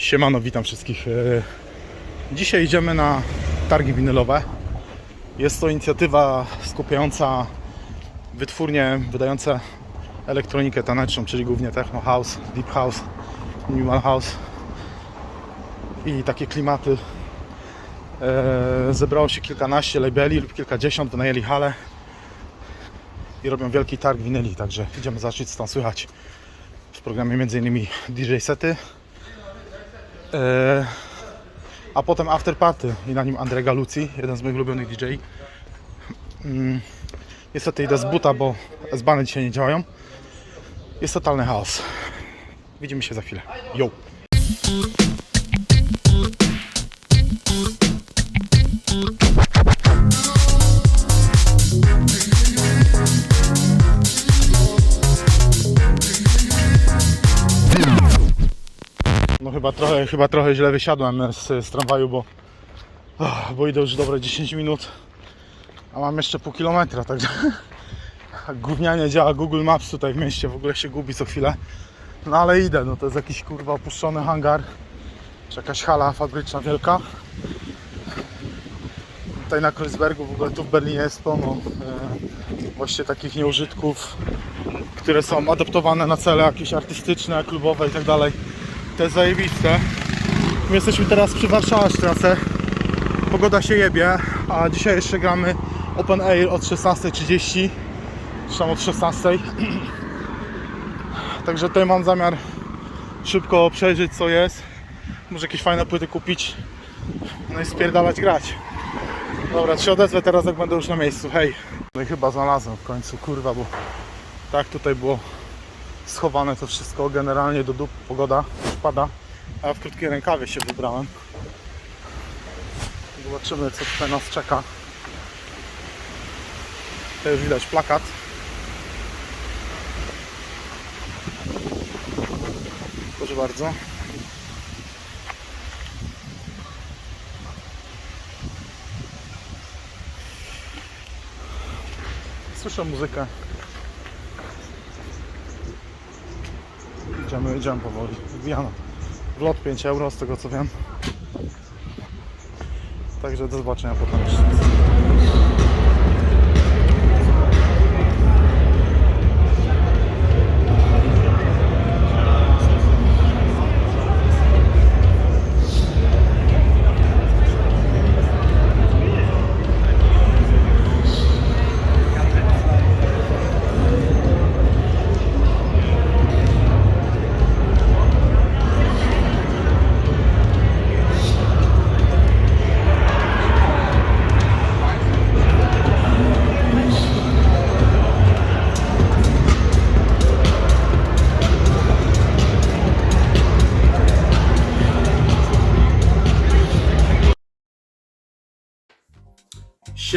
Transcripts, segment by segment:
Siemano, witam wszystkich. E, Dzisiaj idziemy na targi winylowe. Jest to inicjatywa skupiająca wytwórnie wydające elektronikę taneczną, czyli głównie techno house, deep house, minimal house i takie klimaty. E, Zebrało się kilkanaście labeli lub kilkadziesiąt, wynajęli halę i robią wielki targ winyli, także idziemy co tam słychać. W programie m.in. DJ sety, a potem after party i na nim Andrzej Galucci, jeden z moich ulubionych DJ. Mm, Niestety idę z buta, bo S-bany dzisiaj nie działają. Jest totalny chaos. Widzimy się za chwilę. Yo! No chyba trochę, chyba trochę źle wysiadłem z, z tramwaju, bo, oh, bo idę już dobre 10 minut, a mam jeszcze pół kilometra, także gównianie działa Google Maps tutaj w mieście, w ogóle się gubi co chwilę. No ale idę, no to jest jakiś kurwa opuszczony hangar, czy jakaś hala fabryczna wielka. Tutaj na Kreuzbergu, w ogóle tu w Berlinie jest pełno e, właśnie takich nieużytków, które są adaptowane na cele jakieś artystyczne, klubowe i tak. To jest zajebiste. My jesteśmy teraz przy Warszawstrasse. Pogoda się jebie, a dzisiaj jeszcze gramy Open Air od 16.30 czy tam od 16.00 Także tutaj mam zamiar szybko przejrzeć co jest. Może jakieś fajne płyty kupić. No i spierdalać grać. Dobra, się odezwę teraz jak będę już na miejscu, hej. No i chyba znalazłem w końcu, kurwa, bo tak tutaj było schowane to wszystko, generalnie do dup pogoda już pada, a ja w krótkiej rękawie się wybrałem. Zobaczymy co tutaj nas czeka. Tutaj już widać plakat. Proszę bardzo. Słyszę muzykę. Idziemy, idziemy powoli. Wbijano. Wlot 5 euro z tego co wiem. Także do zobaczenia potem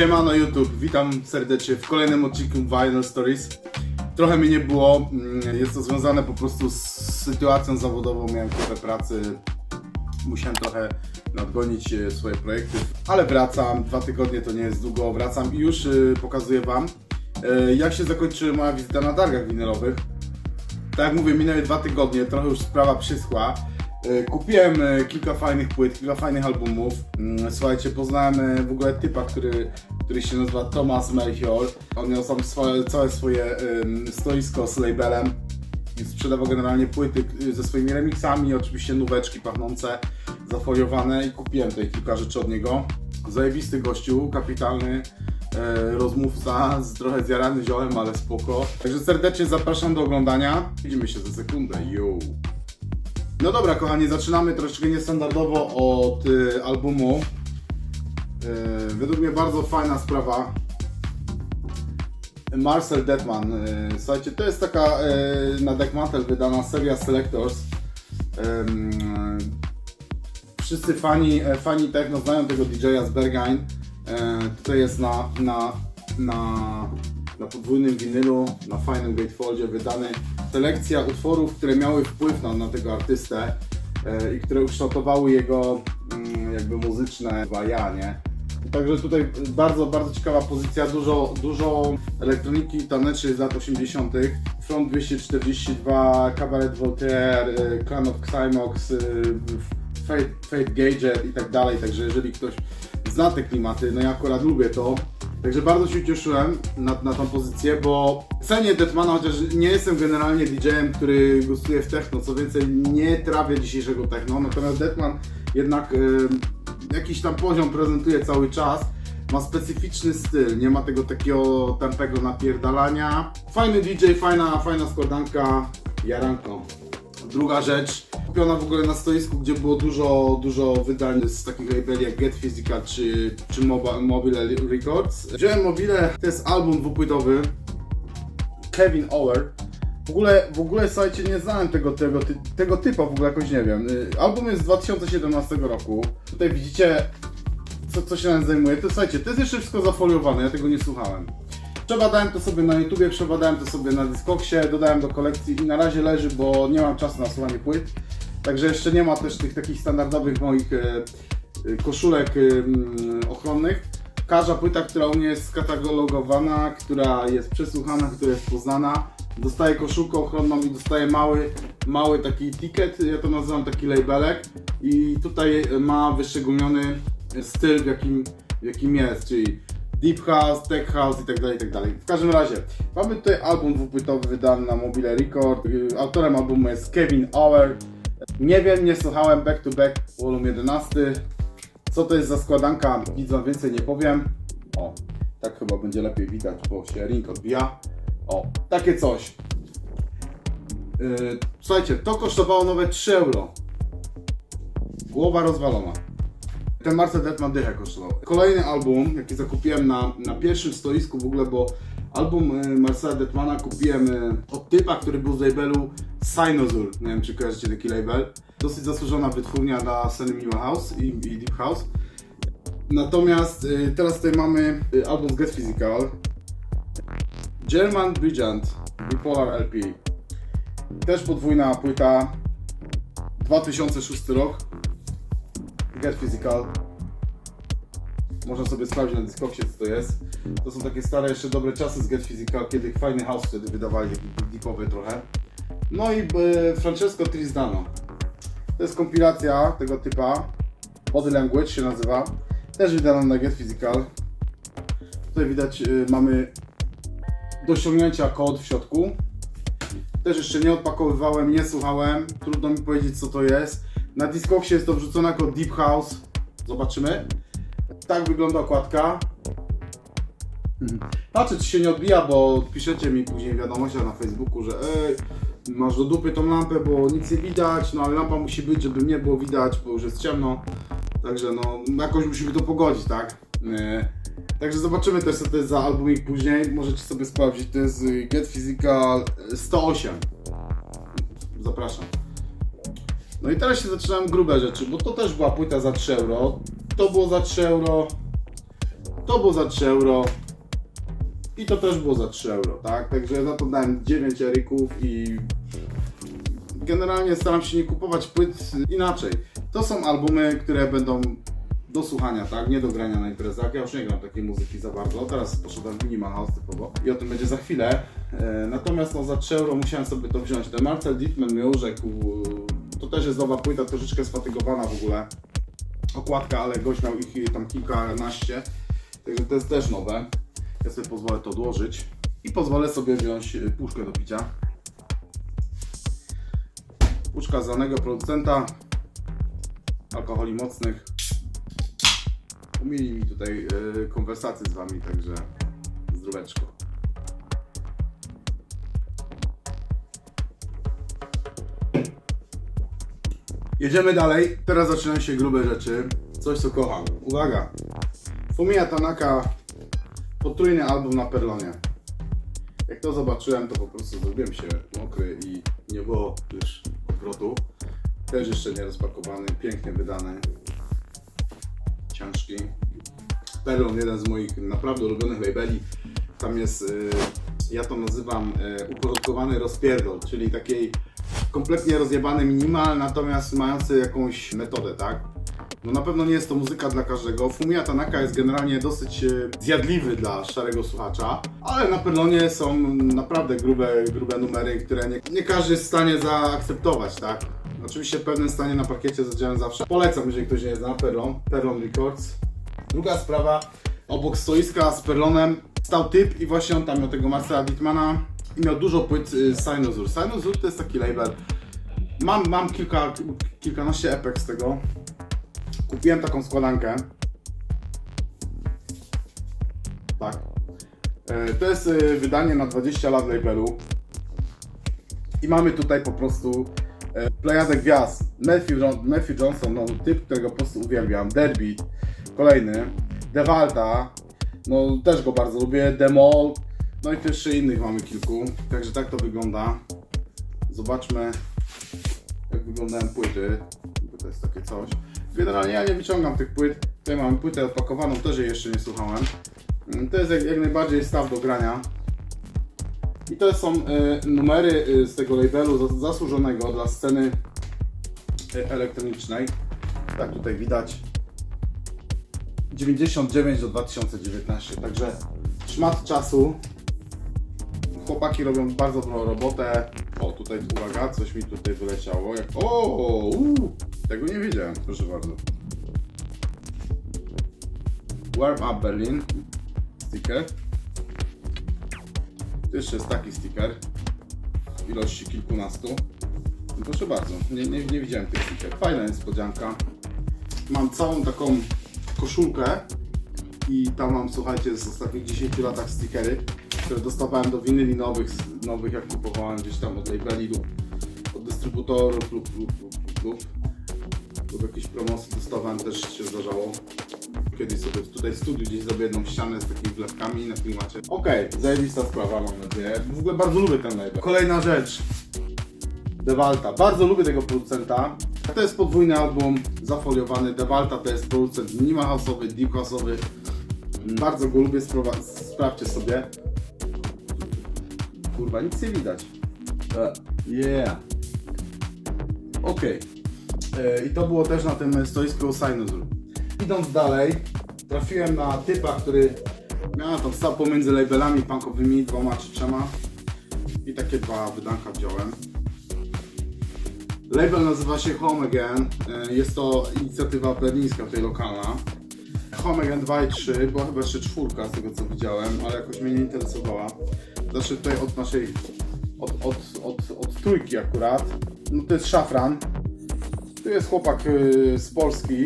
Siemano YouTube, witam serdecznie w kolejnym odcinku Vinyl Stories. Trochę mnie nie było, mm, jest to związane po prostu z sytuacją zawodową, miałem kupę pracy, musiałem trochę nadgonić e, swoje projekty, ale wracam, dwa tygodnie to nie jest długo, wracam i już e, pokazuję Wam e, jak się zakończyła moja wizyta na targach winylowych. Tak jak mówię, minęły dwa tygodnie, trochę już sprawa przyschła. E, Kupiłem e, kilka fajnych płyt, kilka fajnych albumów. Mm, Słuchajcie, poznałem e, w ogóle typa, który, który się nazywa Thomas Melchior. On miał tam swoje, całe swoje stoisko z labelem sprzedawał generalnie płyty ze swoimi remixami, oczywiście nóweczki pachnące, zafoliowane i kupiłem tutaj kilka rzeczy od niego. Zajebisty gościu, kapitalny rozmówca, z trochę zjarany ziołem, ale spoko. Także serdecznie zapraszam do oglądania. Widzimy się za sekundę, yo! No dobra, kochani, zaczynamy troszeczkę niestandardowo od y, albumu. Y, według mnie bardzo fajna sprawa. Marcel Detman. Y, słuchajcie, to jest taka y, na Deckmantel wydana seria Selectors. Ym, wszyscy fani, e, fani techno znają tego DJ-a z Berghain. E, tutaj jest na, na, na, na podwójnym winylu, na fajnym gatefoldzie wydany selekcja utworów, które miały wpływ na, na tego artystę e, i które ukształtowały jego mm, jakby muzyczne ja? Także tutaj bardzo, bardzo ciekawa pozycja, dużo, dużo elektroniki tanecznej z lat 80. Front 242, Cabaret Voltaire, y, Clan of Xymox, y, Fate, Fate Gadget i tak dalej, także jeżeli ktoś zna te klimaty, no ja akurat lubię to. Także bardzo się ucieszyłem na, na tą pozycję, bo cenię Deadmana, chociaż nie jestem generalnie DJ-em, który gustuje w techno, co więcej nie trawię dzisiejszego techno, natomiast Deadman jednak y, jakiś tam poziom prezentuje cały czas. Ma specyficzny styl, nie ma tego takiego tępego napierdalania. Fajny DJ, fajna, fajna składanka, jaranko. Druga rzecz, kupiona w ogóle na stoisku, gdzie było dużo, dużo wydań z takich labeli jak Get Physical czy, czy Moba- Mobile Records. Wziąłem Mobile, to jest album dwupłytowy Kevin Ower. W ogóle, w ogóle słuchajcie, nie znałem tego, tego, tego typa, w ogóle jakoś nie wiem. Y, Album jest z 2017 roku. Tutaj widzicie, co, co się nam zajmuje. To słuchajcie, to jest jeszcze wszystko zafoliowane, ja tego nie słuchałem. Przebadałem to sobie na YouTubie, przebadałem to sobie na Discogsie, dodałem do kolekcji i na razie leży, bo nie mam czasu na słuchanie płyt. Także jeszcze nie ma też tych takich standardowych moich e, e, koszulek e, ochronnych. Każda płyta, która u mnie jest skatalogowana, która jest przesłuchana, która jest poznana, dostaje koszulkę ochronną i dostaje mały, mały taki ticket, ja to nazywam taki labelek i tutaj ma wyszczególniony styl, w jakim, w jakim jest, czyli Deep House, Tech House i tak dalej, i tak dalej. W każdym razie, mamy tutaj album dwupłytowy wydany na Mobile Record. Autorem albumu jest Kevin Auer. Nie wiem, nie słuchałem Back to Back Volume 11. Co to jest za składanka, wam więcej nie powiem. O, tak chyba będzie lepiej widać, bo się ring odbija. O, takie coś. Yy, słuchajcie, to kosztowało nowe 3 euro. Głowa rozwalona. Ten Marcel Deadman dychę kosztował. Kolejny album, jaki zakupiłem na, na pierwszym stoisku w ogóle, bo album y, Marcela Deadmana kupiłem y, od typa, który był z labelu Sinozul. Nie wiem, czy kojarzycie taki label. Dosyć zasłużona wytwórnia dla sceny Minimal House i, i Deep House. Natomiast y, teraz tutaj mamy album z Get Physical. German Brilliant Bipolar LP. Też podwójna płyta. 2006 rok. Get Physical. Można sobie sprawdzić na Discogsie co to jest. To są takie stare, jeszcze dobre czasy z Get Physical, kiedy fajny house wtedy wydawali, taki deepowy trochę. No i e, Francesco Trisdano. To jest kompilacja tego typa. Body Language się nazywa. Też wydana na Get Physical. Tutaj widać, e, mamy do ściągnięcia kod w środku. Też jeszcze nie odpakowywałem, nie słuchałem. Trudno mi powiedzieć co to jest. Na Discogsie jest to wrzucone jako Deep House. Zobaczymy. Tak wygląda okładka. Patrzę czy się nie odbija, bo piszecie mi później w wiadomościach na Facebooku, że ej, masz do dupy tą lampę, bo nic nie widać, no ale lampa musi być, żeby mnie było widać, bo już jest ciemno. Także no, jakoś musimy to pogodzić, tak? Yy, Także zobaczymy też co to jest za albumik później. Możecie sobie sprawdzić, to jest y, Get Physical 108. Zapraszam. No i teraz się zaczynałem grube rzeczy, bo to też była płyta za 3 euro. To było za 3 euro. To było za 3 euro. I to też było za 3 euro, tak? Także za to dałem 9 erików i generalnie staram się nie kupować płyt inaczej. To są albumy, które będą do słuchania, tak? Nie do grania na imprezach. Ja już nie gram takiej muzyki za bardzo. Teraz poszedłem w minimal house typowo i o tym będzie za chwilę. E, natomiast no, za 3 euro musiałem sobie to wziąć. Ten Marcel Dittman mi urzekł. To też jest nowa płyta, troszeczkę sfatygowana w ogóle. Okładka, ale gość miał ich tam kilkanaście. Także to jest też nowe. Ja sobie pozwolę to odłożyć. I pozwolę sobie wziąć e, puszkę do picia. Puszka z znanego producenta alkoholi mocnych. Umili mi tutaj e, konwersację z wami, także zdróweczko. Jedziemy dalej. Teraz zaczynają się grube rzeczy. Coś co kocham. Uwaga! Fumiya Tanaka potrójny album na Perlonie. Jak to zobaczyłem, to po prostu zrobiłem się mokry i nie było już odwrotu. Też jeszcze nie rozpakowany, pięknie wydany. Ciężki. Perlon, jeden z moich naprawdę ulubionych labeli. Tam jest, y, ja to nazywam y, uporządkowany rozpierdol, czyli takiej kompletnie rozjebany minimal, natomiast mający jakąś metodę, tak? No na pewno nie jest to muzyka dla każdego. Fumiya Tanaka jest generalnie dosyć e, zjadliwy dla szarego słuchacza, ale na Perlonie są naprawdę grube, grube numery, które nie, nie każdy jest w stanie zaakceptować, tak? Oczywiście w pewnym stanie na pakiecie zadziałem zawsze. Polecam, jeżeli ktoś nie zna, Perlon, Perlon Records. Druga sprawa, obok stoiska z Perlonem stał typ i właśnie on tam miał tego Marcela Dittmana i miał dużo płyt y, Sinusur. Sinusur to jest taki label. Mam, mam kilka, kilkanaście epek z tego. Kupiłem taką składankę. Tak. E, To jest y, wydanie na 20 lat labelu. I mamy tutaj po prostu e, plejadę gwiazd. Matthew, Matthew Johnson, no typ, którego po prostu uwielbiam. Derby, kolejny. Devalta, no też go bardzo lubię. Demol, no i tu jeszcze innych mamy kilku. Także tak to wygląda. Zobaczmy jak wyglądają płyty. Bo to jest takie coś. Generalnie ja nie wyciągam tych płyt. Tutaj mamy płytę odpakowaną, też jej jeszcze nie słuchałem. Mm, To jest jak, jak najbardziej staw do grania. I to są y, numery y, z tego labelu zas- zasłużonego dla sceny y, elektronicznej. Tak tutaj widać. 99 do 2019, także szmat czasu. Chłopaki robią bardzo dobrą robotę. O, tutaj uwaga, coś mi tutaj wyleciało. Jak... O, uu, tego nie wiedziałem, proszę bardzo. Warm Up Berlin. Sticker. Jeszcze jest taki sticker. Ilości kilkunastu. No proszę bardzo, nie, nie, nie widziałem tych sticker. Fajna niespodzianka. Mam całą taką koszulkę i tam mam, słuchajcie, z ostatnich 10 latach stickery, które dostawałem do winyli nowych, nowych jak kupowałem gdzieś tam od labeli lub od dystrybutorów lub, lub, lub, lub, lub, lub promocji dostawałem, też się zdarzało. Kiedyś sobie tutaj w studiu gdzieś zrobię jedną ścianę z takimi wlepkami na klimacie. Okej, zajebista sprawa mam nadzieję. W ogóle bardzo lubię ten label. Kolejna rzecz. Devalta. Bardzo lubię tego producenta. To jest podwójny album zafoliowany. Devalta to jest producent minimal deep house'owy. Bardzo go lubię, spra- sprawdźcie sobie. Kurwa, nic nie widać. E, Yeah. Okej. E, I to było też na tym stoisku Sinusur. Idąc dalej, trafiłem na typa, który miał tam stał pomiędzy labelami punkowymi, dwoma czy trzema. I takie dwa wydanka wziąłem. Label nazywa się Home Again. E, Jest to inicjatywa berlińska, tutaj lokalna. Home Again 2 i 3, była chyba jeszcze czwórka z tego co widziałem, ale jakoś mnie nie interesowała. Zacznę tutaj od naszej, od, od, od, od trójki akurat. No to jest Szafran. Tu jest chłopak y, z Polski,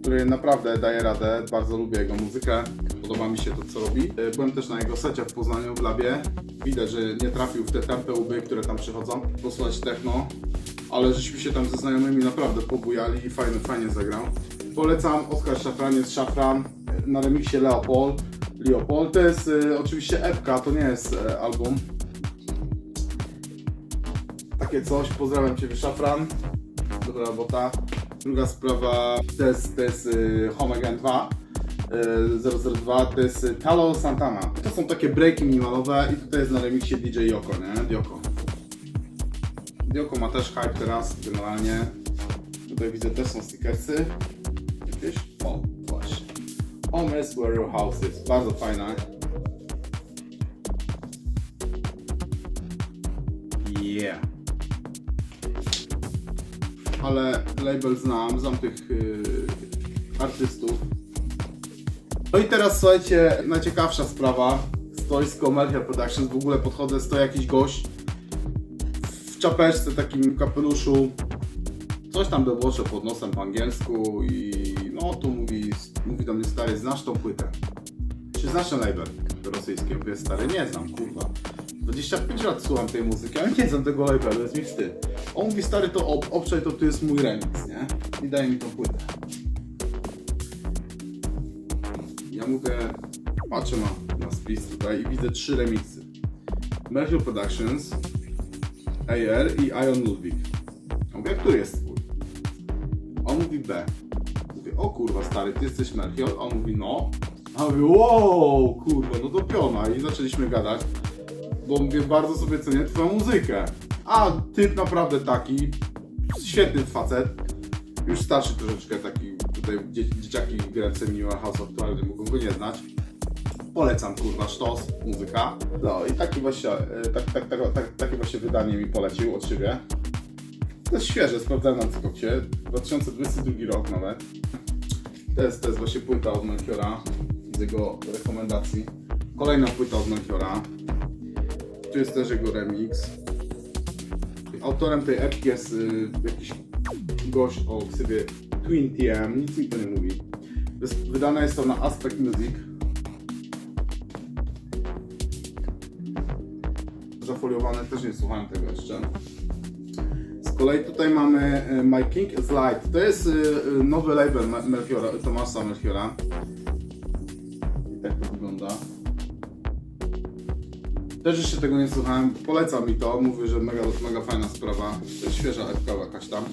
który naprawdę daje radę. Bardzo lubię jego muzykę. Podoba mi się to, co robi. Y, Byłem też na jego secie w Poznaniu, w labie. Widać, że nie trafił w te tempe łby, które tam przychodzą. Posłuchać techno. Ale żeśmy się tam ze znajomymi naprawdę pobujali i fajnie, fajnie zagrał. Polecam Oskar Szafran, jest Szafran y, na remiksie Leopold. Leopold to jest y, oczywiście epka, to nie jest y, album. Takie coś, pozdrawiam Cię Szafran. Dobra robota. Druga sprawa to jest, to jest y, Home Again 2. y, 002 to jest y, Talo Santana. To są takie breaki minimalowe i tutaj jest na remiksie DJ Yoko, nie? Dioko. Dioko ma też hype teraz, generalnie. Tutaj widzę też są stickersy. Jakieś? O, właśnie. Home is where your house is. Bardzo fajne. Yeah ale label znam, znam tych yy, artystów. No i teraz słuchajcie, najciekawsza sprawa. Stoisko Melchior Productions, w ogóle podchodzę, stoi jakiś gość w czapeczce, takim kapeluszu. Coś tam debłocze pod nosem po angielsku i no tu mówi, mówi do mnie stary, znasz tą płytę? Czy znasz ten label rosyjski? Ja Mówię, stary, nie znam, kurwa. 25 lat słucham tej muzyki, ale nie znam tego labelu, jest mi wstyd. On mówi, stary, to ob, obczaj, to tu jest mój remix, nie? I daje mi tą płytę. Ja mówię, patrzę na, na spis tutaj i widzę trzy remixy. Mercury Productions, AR i Ion Ludwig. Ja mówię, który jest twój? On mówi B. O kurwa stary, ty jesteś Melchior? A on mówi, no. A ja mówię, wow, kurwa, no to piona. I zaczęliśmy gadać, bo mówię, bardzo sobie cenię twoją muzykę. A typ naprawdę taki, świetny facet. Już starszy troszeczkę taki, tutaj dzie- dzieciaki grające Minimal House aktualnie mogą go nie znać. Polecam kurwa sztos, muzyka. No i taki właśnie, e, tak, tak, tak, tak, takie właśnie wydanie mi polecił od siebie. To jest świeże, sprawdzałem na Cykokcie, 2022 rok nawet. To jest, to jest właśnie płyta od Melchiora, z jego rekomendacji. Kolejna płyta od Melchiora. Tu jest też jego remix. Autorem tej epki jest y, jakiś gość o ksywie Twin TM, nic mi to nie mówi. Jest, wydane jest to na Aspect Music. Zafoliowane też nie słuchałem tego jeszcze. Kolei tutaj mamy y, My King is Light. To jest y, y, nowy label Me- Melchiora, Tomasa Melchiora. I tak to wygląda. Też jeszcze tego nie słuchałem. Poleca mi to. Mówię, że mega, mega fajna sprawa. To jest świeża epka jakaś tam.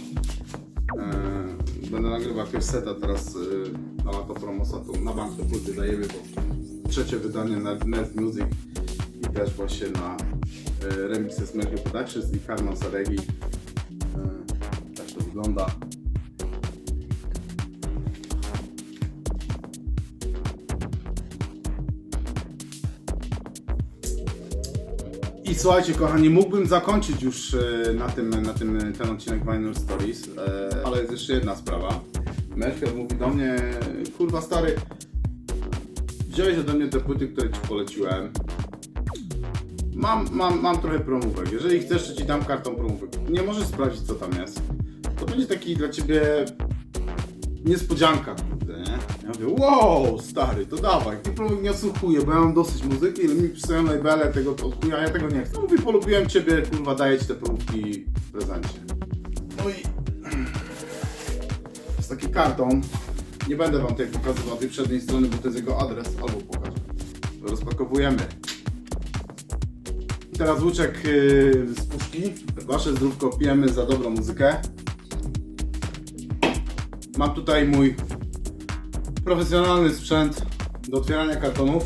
Będę nagrywał jakiegoś seta teraz na lato promosa. To na bank te płyty dajemy, bo trzecie wydanie na Net Music i też właśnie na y, remixy z Melchior Productions i Karma Zaregi. Wygląda. I słuchajcie, kochani, mógłbym zakończyć już e, na tym, na tym ten odcinek Vinyl Stories, e, ale jest jeszcze jedna sprawa. Melchior mówi do mnie, kurwa stary, wziąłeś ode mnie te płyty, które ci poleciłem. Mam, mam, mam trochę promówek. Jeżeli chcesz, to ci dam kartą promówek. Nie możesz sprawdzić, co tam jest. To będzie taki dla ciebie niespodzianka, kurde, nie? Ja mówię, wow, stary, to dawaj, ty promówek nie odsłuchuję, bo ja mam dosyć muzyki, ile mi pisają labele tego od chuja, ja tego nie chcę. Mówię, polubiłem ciebie, kurwa, daję ci te promówki w prezencie. No i... jest taki karton. Nie będę wam tutaj pokazywał tej przedniej strony, bo to jest jego adres, albo pokażę. Rozpakowujemy. I teraz łuczek yy, z puszki. Wasze zdrówko pijemy za dobrą muzykę. Mam tutaj mój profesjonalny sprzęt do otwierania kartonów.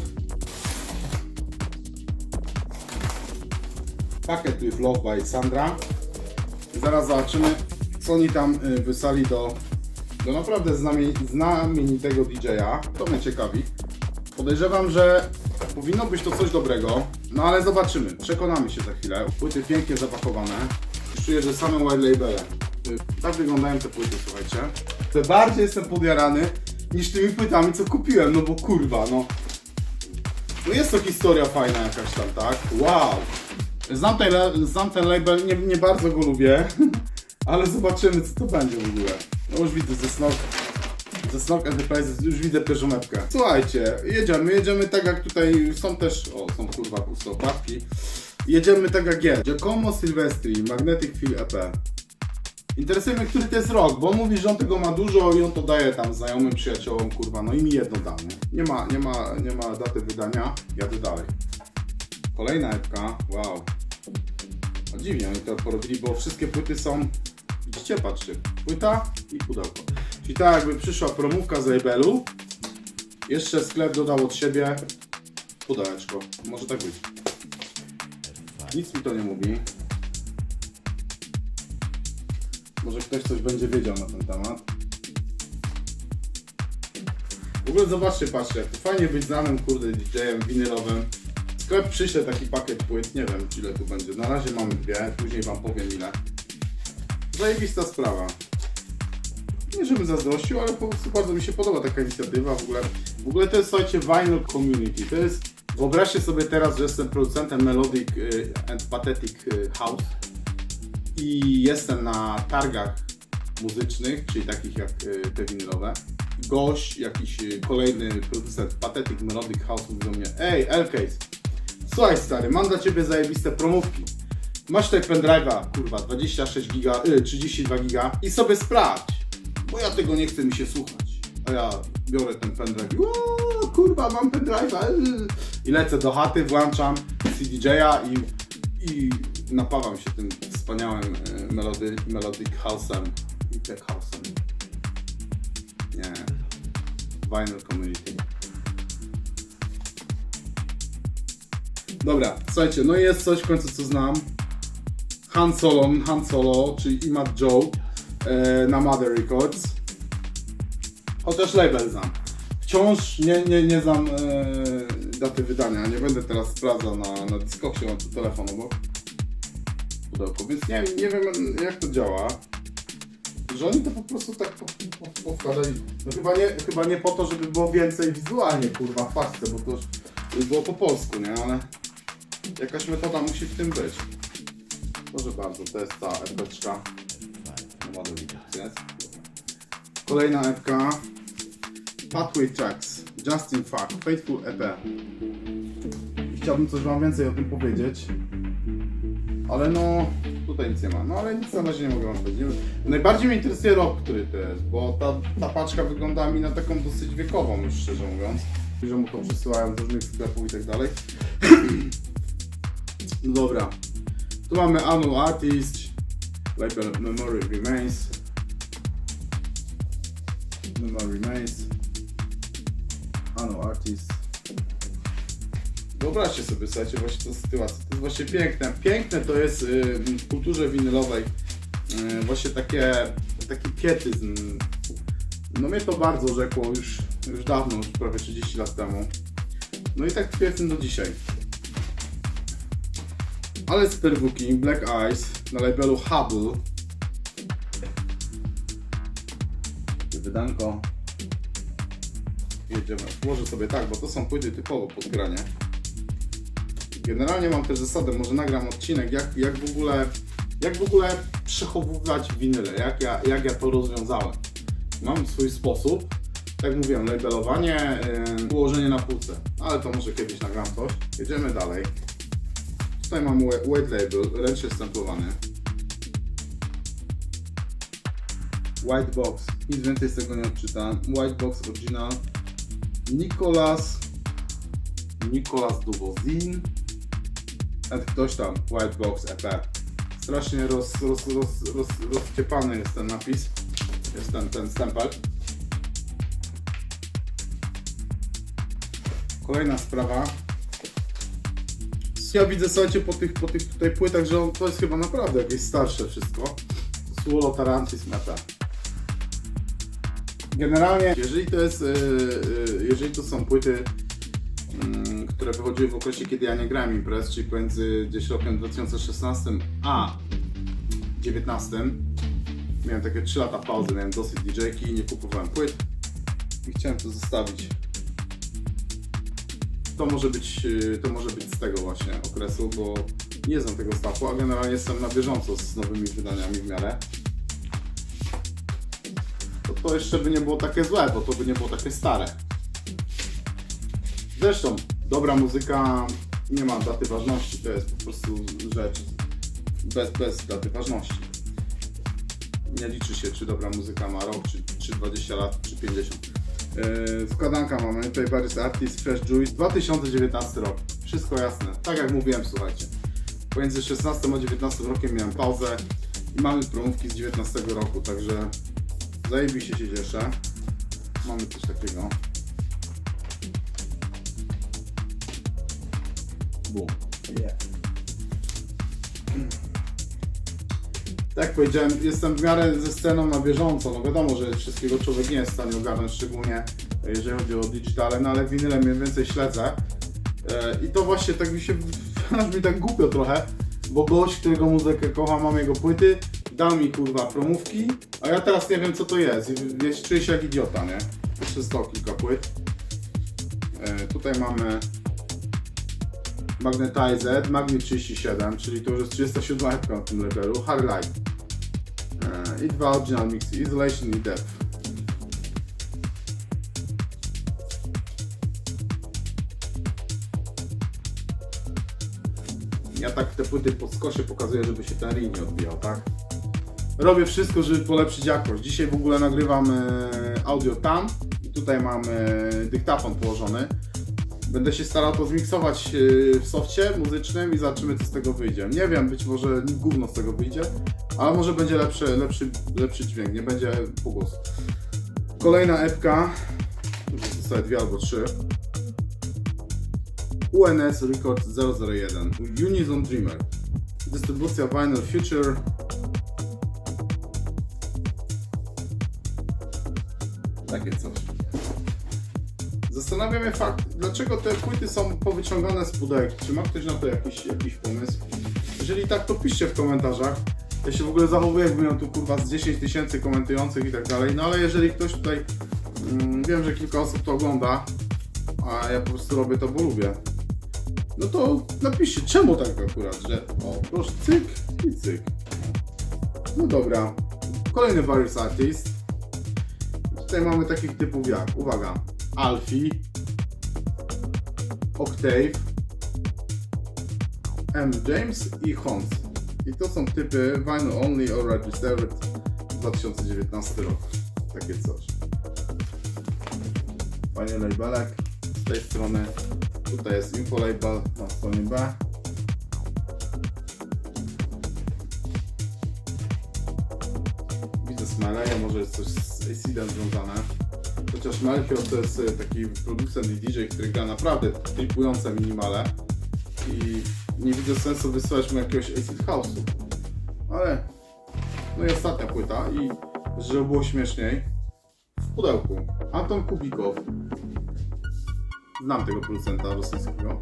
With Love by Sandra. Zaraz zobaczymy, co oni tam y, wysłali do, do naprawdę znamie- znamienitego DJ-a. To mnie ciekawi. Podejrzewam, że powinno być to coś dobrego, no ale zobaczymy. Przekonamy się za chwilę. Płyty pięknie zapakowane. Czuję, że same white labele. Y, Tak wyglądają te płyty, słuchajcie. Bardziej jestem podjarany niż tymi płytami, co kupiłem, no bo kurwa, no. No jest to historia fajna jakaś tam, tak? Wow! Znam ten, znam ten label, nie, nie bardzo go lubię, ale zobaczymy co to będzie w ogóle. No już widzę ze Snog, ze Snog Enterprises, już widzę pierwszą mapkę. Słuchajcie, jedziemy, jedziemy tak jak tutaj są też, o są kurwa pusto okładki. Jedziemy tak jak jest. Giacomo Silvestri, Magnetic Field EP. Interesuje mnie, który to jest rok, bo on mówi, że on tego ma dużo i on to daje tam znajomym, przyjaciołom, kurwa, no i mi jedno da, nie? Nie ma, nie ma, nie ma daty wydania, jadę dalej. Kolejna epka, wow. O dziwnie, oni to porobili, bo wszystkie płyty są, widzicie, patrzcie, płyta i pudełko. Czyli tak jakby przyszła promówka z labelu, jeszcze sklep dodał od siebie pudełeczko, może tak być. Nic mi to nie mówi. Może ktoś coś będzie wiedział na ten temat. W ogóle zobaczcie, patrzcie, jak to fajnie być znanym, kurde, DJ-em winylowym. Sklep przyśle taki pakiet płyt, nie wiem ile tu będzie. Na razie mamy dwie, później wam powiem ile. Zajebista sprawa. Nie żebym zazdrościł, ale po prostu bardzo mi się podoba taka inicjatywa w ogóle. W ogóle to jest, słuchajcie, Vinyl Community. To jest, wyobraźcie sobie teraz, że jestem producentem Melodic y, and Pathetic y, House i jestem na targach muzycznych, czyli takich jak y, te winylowe. Gość, jakiś y, kolejny producent Pathetic Melodic House mówi do mnie Ej, Elcase, słuchaj stary, mam dla Ciebie zajebiste promówki. Masz tutaj pendrive'a, kurwa, 26 giga, y, 32 giga i sobie sprawdź, bo ja tego nie chcę mi się słuchać. A ja biorę ten pendrive i kurwa, mam pendrive'a y. i lecę do chaty, włączam CDJ-a i, i napawam się tym wspaniałym y, melody, melodic house'em i tech house'em. Nie. Vinyl Community. Dobra, słuchajcie, no jest coś w końcu co znam. Han Solo, Han Solo, czyli Imad Joe. e, na Mother Records. Chociaż label znam. Wciąż nie, nie, nie znam e, daty wydania. Nie będę teraz sprawdzał na, na Discogsie, mam tu telefon obok. Pudełko, więc nie, nie wiem jak to działa. Że oni to po prostu tak po, po, powkładali. No chyba nie, chyba nie po to, żeby było więcej wizualnie, kurwa, w bo to już było po polsku, nie? Ale jakaś metoda musi w tym być. Proszę bardzo, to jest ta epeczka. No. Kolejna epka. Pathway Tracks. Justin Fuck. Faithful EP. Chciałbym coś wam więcej o tym powiedzieć. Ale no, tutaj nic nie ma. No ale nic na razie nie mogę wam powiedzieć. Najbardziej mnie interesuje rok, który to jest, bo ta, ta paczka wygląda mi na taką dosyć wiekową, już szczerze mówiąc. Że mu to przesyłają z różnych sklepów i tak dalej. No dobra. Tu mamy Anu Artist, label Memory Remains. Memory Remains. Anu Artist. Wyobraźcie sobie, słuchajcie, właśnie tę sytuację. To jest właśnie piękne. Piękne to jest y, w kulturze winylowej y, właśnie takie, taki pietyzm. No mnie to bardzo rzekło już, już dawno, już prawie 30 lat temu. No i tak tym do dzisiaj. Ale z perwuki Black Eyes na labelu Hubble. Wydanko. Jedziemy. Włożę sobie tak, bo to są płyty typowo pod granie. Generalnie mam też zasadę, może nagram odcinek, jak, jak w ogóle jak w ogóle przechowywać winyle, jak ja, jak ja to rozwiązałem. Mam swój sposób, tak mówiłem, labelowanie, yy, ułożenie na półce, ale to może kiedyś nagram coś. Jedziemy dalej. Tutaj mam wet label, ręcznie stemplowany. White box, nic więcej z tego nie odczytam. White box original. Nicolas Nicolas Dubozin ktoś tam, White Box EP. Strasznie roz, roz, roz, roz, rozciepany jest ten napis, jest ten, ten stempel. Kolejna sprawa. Ja widzę, słuchajcie, po tych, po tych tutaj płytach, że on, to jest chyba naprawdę jakieś starsze wszystko. Suolo Tarantis Meta. Generalnie, jeżeli to jest, yy, yy, jeżeli to są płyty które wychodziły w okresie, kiedy ja nie grałem imprez, czyli pomiędzy gdzieś rokiem 2016 a 2019. Miałem takie 3 lata pauzy, miałem dosyć DJ-ki, nie kupowałem płyt i chciałem to zostawić. To może być, yy, to może być z tego właśnie okresu, bo nie znam tego stawu, a generalnie jestem na bieżąco z nowymi wydaniami w miarę. To, to jeszcze by nie było takie złe, bo to by nie było takie stare. Zresztą, dobra muzyka nie ma daty ważności, to jest po prostu rzecz bez, bez daty ważności. Nie liczy się, czy dobra muzyka ma rok, czy, czy 20 lat, czy 50. Yy, składanka mamy, Paris Artist, Fresh Juice, 2019 rok. Wszystko jasne, tak jak mówiłem, słuchajcie. Pomiędzy 16 a 19 rokiem miałem pauzę i mamy promówki z 19 roku, także zajebiście się cieszę. Mamy coś takiego. Boom. Tak jak powiedziałem, jestem w miarę ze sceną na bieżąco. No wiadomo, że wszystkiego człowiek nie jest w stanie ogarnąć, szczególnie jeżeli chodzi o digitale, no ale winyle mniej więcej śledzę. E, I to właśnie tak mi się, aż mi tak głupio trochę, bo gość, którego muzykę kocha, mam jego płyty, dał mi kurwa promówki, a ja teraz nie wiem co to jest. Wiesz, czuję się jak idiota, nie? Jeszcze stał kilka płyt. E, Tutaj mamy Magnetized, Magnet 37, czyli to już jest 37 epka na tym levelu, Hard Light. E, I dwa original mixy, Isolation i Depth. Ja tak te płyty pod skosie pokazuję, żeby się ten ring nie odbijał, tak? Robię wszystko, żeby polepszyć jakość. Dzisiaj w ogóle nagrywam e, audio tam i tutaj mam e, dyktafon położony. Będę się starał to zmiksować yy, w sofcie muzycznym i zobaczymy co z tego wyjdzie. Nie wiem, być może gówno z tego wyjdzie, ale może będzie lepszy, lepszy, lepszy dźwięk, nie będzie pogłos. Kolejna epka, zostały dwie albo trzy. UNS Record 001 Unison Dreamer Dystrybucja Vinyl Future Takie coś. Zastanawia mnie fakt, dlaczego te płyty są powyciągane z pudełek. Czy ma ktoś na to jakiś, jakiś pomysł? Jeżeli tak, to piszcie w komentarzach. Ja się w ogóle zachowuję, jakbym miał tu kurwa z 10 tysięcy komentujących i tak dalej. No ale jeżeli ktoś tutaj, mm, wiem, że kilka osób to ogląda, a ja po prostu robię to, bo lubię. No to napiszcie, czemu tak akurat, że o, proszę, cyk i cyk. No dobra. Kolejny Various Artist. Tutaj mamy takich typów jak, uwaga, Alfie, Octave, M. James i Hans. I to są typy Vinyl Only or Registered 2019 rok. Takie coś. Fajny labelek z tej strony. Tutaj jest info label na stronie B. Widzę Smeleja, może jest coś z Acidem związane. Chociaż Melchior to jest e, taki producent i DJ, który gra naprawdę tripujące minimale. I nie widzę sensu wysyłać mu jakiegoś Acid House'u. Ale no i ostatnia płyta i żeby było śmieszniej w pudełku. Anton Kubikow. Znam tego producenta rosyjskiego.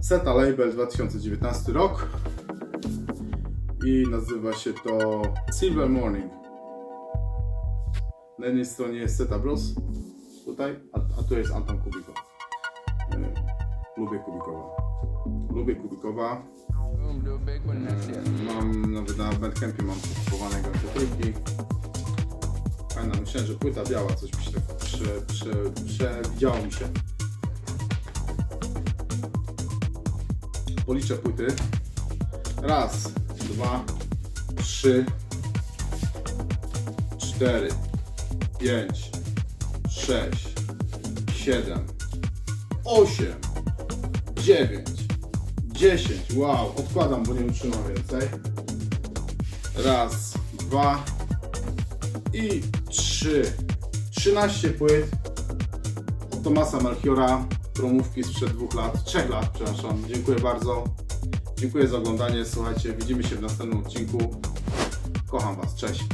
Seta Label 2019 rok. I nazywa się to Silver Morning. Na jednej stronie jest Seta Bros. Tutaj, a, a tu jest Anton Kubikow. Yy, Lubię Kubikowa. Lubię Kubikowa. Mam nawet na Bandcampie mam kupowane MP3. Fajna, myślałem, że płyta biała, coś mi się tak prze, prze, przewidziało mi się. Policzę płyty. Raz, dwa, trzy, cztery, pięć, sześć, siedem, osiem, dziewięć, dziesięć. Wow, odkładam, bo nie utrzymam więcej. Raz, dwa i trzy. 13 płyt od Tomasa Melchiora, promówki sprzed dwóch lat, trzech lat, przepraszam. Dziękuję bardzo. Dziękuję za oglądanie. Słuchajcie, widzimy się w następnym odcinku. Kocham Was. Cześć.